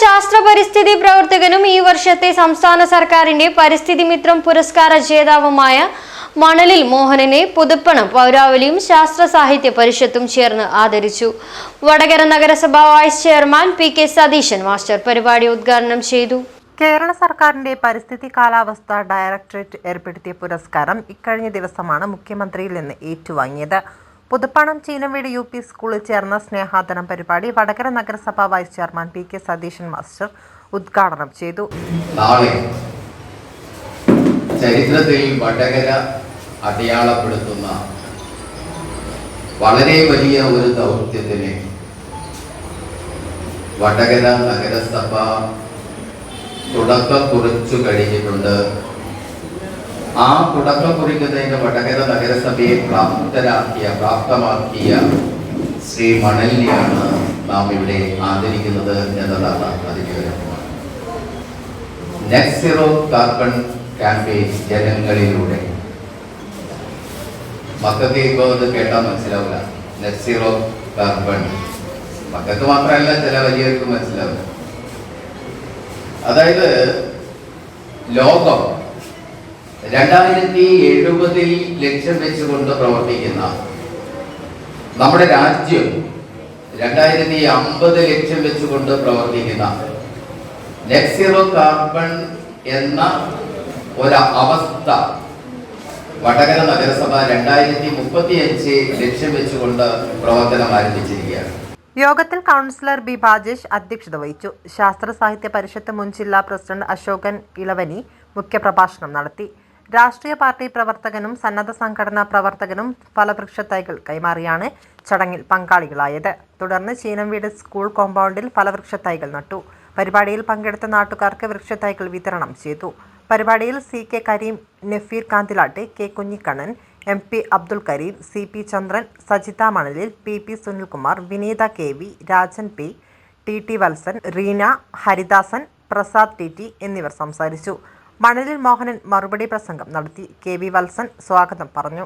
ശാസ്ത്ര പരിസ്ഥിതി പ്രവർത്തകനും ഈ വർഷത്തെ സംസ്ഥാന സർക്കാരിന്റെ പരിസ്ഥിതി മിത്രം പുരസ്കാര ജേതാവുമായ മണലിൽ മോഹനനെ പുതുപ്പണം പൗരാവലിയും ശാസ്ത്ര സാഹിത്യ പരിഷത്തും ചേർന്ന് ആദരിച്ചു. വടകര നഗരസഭ vice chairman P K Satheesan master പരിപാടി ഉദ്ഘാടനം ചെയ്തു. കേരള സർക്കാരിന്റെ പരിസ്ഥിതി കാലാവസ്ഥ ഡയറക്ടറേറ്റ് ഏർപ്പെടുത്തിയ പുരസ്കാരം ഇക്കഴിഞ്ഞ ദിവസമാണ് മുഖ്യമന്ത്രിയിൽ നിന്ന് ഏറ്റുവാങ്ങിയത്. പുതുപ്പണം ചീനവീട് യു പി സ്കൂളിൽ ചേർന്ന സ്നേഹാദനം പരിപാടി വടകര നഗരസഭ vice chairman P K Satheesan master ഉദ്ഘാടനം ചെയ്തു. ചരിത്രത്തിൽ വടകര അടയാളപ്പെടുത്തുന്ന വളരെ വലിയ ഒരു ദൗത്യത്തിന് വടകര നഗരസഭ തുടക്കം കുറിച്ചു കഴിഞ്ഞിട്ടുണ്ട്. ആ തുടക്കം കുറിക്കുന്നതിന് വടകര നഗരസഭയെ പ്രാപ്തരാക്കിയ പ്രാപ്തമാക്കിയ ശ്രീ മണലിനെയാണ് നാം ഇവിടെ ആദരിക്കുന്നത് എന്നതാണ് അതിന്റെ ഒരു സീറോ കാർബൺ ക്യാമ്പയിൻ ജനങ്ങളിലൂടെ. മക്കൾക്ക് ഇപ്പോൾ ഇത് കേട്ടാൽ മനസ്സിലാവില്ല. നെറ്റ് സീറോ കാർബൺ മക്കൾക്ക് മാത്രമല്ല ചില വലിയവർക്ക് മനസ്സിലാവില്ല. അതായത് ലോകം രണ്ടായിരത്തി എഴുപതിൽ ലക്ഷ്യം വെച്ചുകൊണ്ട് പ്രവർത്തിക്കുന്ന നമ്മുടെ രാജ്യം രണ്ടായിരത്തി അമ്പത് ലക്ഷ്യം വെച്ചുകൊണ്ട് പ്രവർത്തിക്കുന്ന നെറ്റ് സീറോ കാർബൺ എന്ന ഒരു അവസ്ഥ വടകര നഗരസഭ രണ്ടായിരത്തി മുപ്പത്തി അഞ്ച് ലക്ഷ്യം വെച്ചുകൊണ്ട് പ്രവർത്തനം ആരംഭിച്ചിരിക്കുകയാണ്. യോഗത്തിൽ കൗൺസിലർ ബി ബാജേഷ് അധ്യക്ഷത വഹിച്ചു. ശാസ്ത്ര സാഹിത്യ പരിഷത്ത് മുൻ ജില്ലാ പ്രസിഡന്റ് അശോകൻ ഇളവനി മുഖ്യപ്രഭാഷണം നടത്തി. രാഷ്ട്രീയ പാർട്ടി പ്രവർത്തകനും സന്നദ്ധ സംഘടനാ പ്രവർത്തകനും ഫലവൃക്ഷ തൈകൾ കൈമാറിയാണ് ചടങ്ങിൽ പങ്കാളികളായത്. തുടർന്ന് ചീനംവീട് സ്കൂൾ കോമ്പൗണ്ടിൽ ഫലവൃക്ഷ തൈകൾ നട്ടു. പരിപാടിയിൽ പങ്കെടുത്ത നാട്ടുകാർക്ക് വൃക്ഷത്തൈകൾ വിതരണം ചെയ്തു. പരിപാടിയിൽ C K Kareem Nafeer കാന്തിലാട്ടെ K Kunhikannan M P Abdul Kareem C P Chandran Sajitha Manalil P P Sunilkumar Vineetha K V Rajan P T T Valsan Reena Haridasan Prasad T T എന്നിവർ സംസാരിച്ചു. മണലിൽ മോഹനൻ മറുപടി പ്രസംഗം നടത്തി. കെ വി വത്സൻ സ്വാഗതം പറഞ്ഞു.